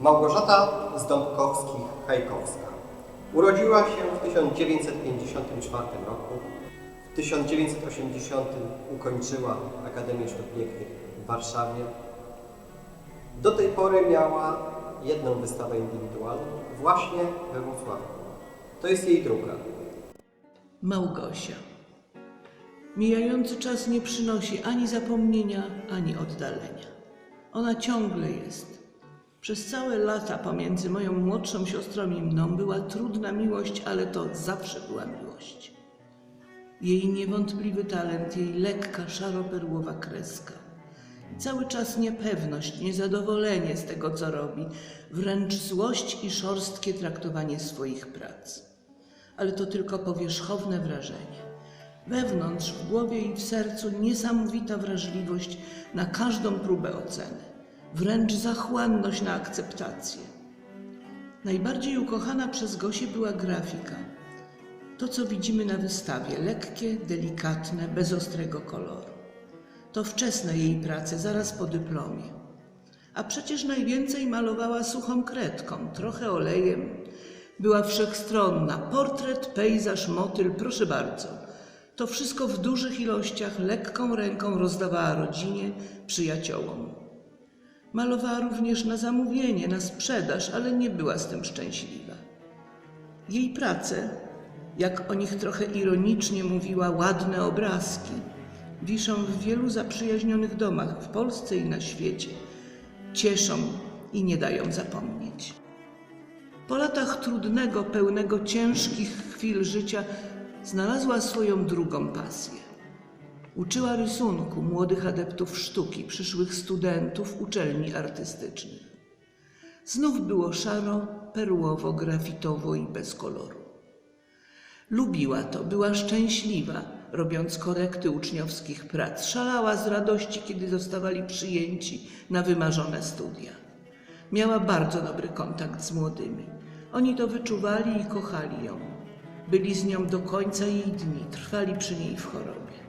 Małgorzata z Dąbkowskich-Hajkowska urodziła się w 1954 roku. W 1980 ukończyła Akademię Sztuk Pięknych w Warszawie. Do tej pory miała jedną wystawę indywidualną właśnie we Wrocławiu. To jest jej druga. Małgosia. Mijający czas nie przynosi ani zapomnienia, ani oddalenia. Ona ciągle jest. Przez całe lata pomiędzy moją młodszą siostrą i mną była trudna miłość, ale to zawsze była miłość. Jej niewątpliwy talent, jej lekka, szaroperłowa kreska. Cały czas niepewność, niezadowolenie z tego, co robi, wręcz złość i szorstkie traktowanie swoich prac ale to tylko powierzchowne wrażenie. Wewnątrz, w głowie i w sercu niesamowita wrażliwość na każdą próbę oceny, wręcz zachłanność na akceptację. Najbardziej ukochana przez Gosię była grafika. To, co widzimy na wystawie, lekkie, delikatne, bez ostrego koloru. To wczesne jej prace, zaraz po dyplomie. A przecież najwięcej malowała suchą kredką, trochę olejem. Była wszechstronna. Portret, pejzaż, motyl, proszę bardzo. To wszystko w dużych ilościach, lekką ręką rozdawała rodzinie, przyjaciołom. Malowała również na zamówienie, na sprzedaż, ale nie była z tym szczęśliwa. Jej prace, jak o nich trochę ironicznie mówiła, ładne obrazki, wiszą w wielu zaprzyjaźnionych domach w Polsce i na świecie. Cieszą i nie dają zapomnieć. Po latach trudnego, pełnego ciężkich chwil życia znalazła swoją drugą pasję. Uczyła rysunku młodych adeptów sztuki, przyszłych studentów uczelni artystycznych. Znów było szaro, perłowo, grafitowo i bez koloru. Lubiła to, była szczęśliwa, robiąc korekty uczniowskich prac. Szalała z radości, kiedy zostawali przyjęci na wymarzone studia. Miała bardzo dobry kontakt z młodymi. Oni to wyczuwali i kochali ją. Byli z nią do końca jej dni, trwali przy niej w chorobie.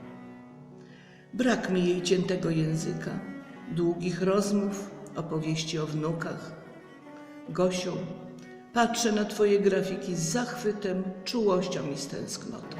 Brak mi jej ciętego języka, długich rozmów, opowieści o wnukach. Gosiu, patrzę na Twoje grafiki z zachwytem, czułością i z tęsknotą.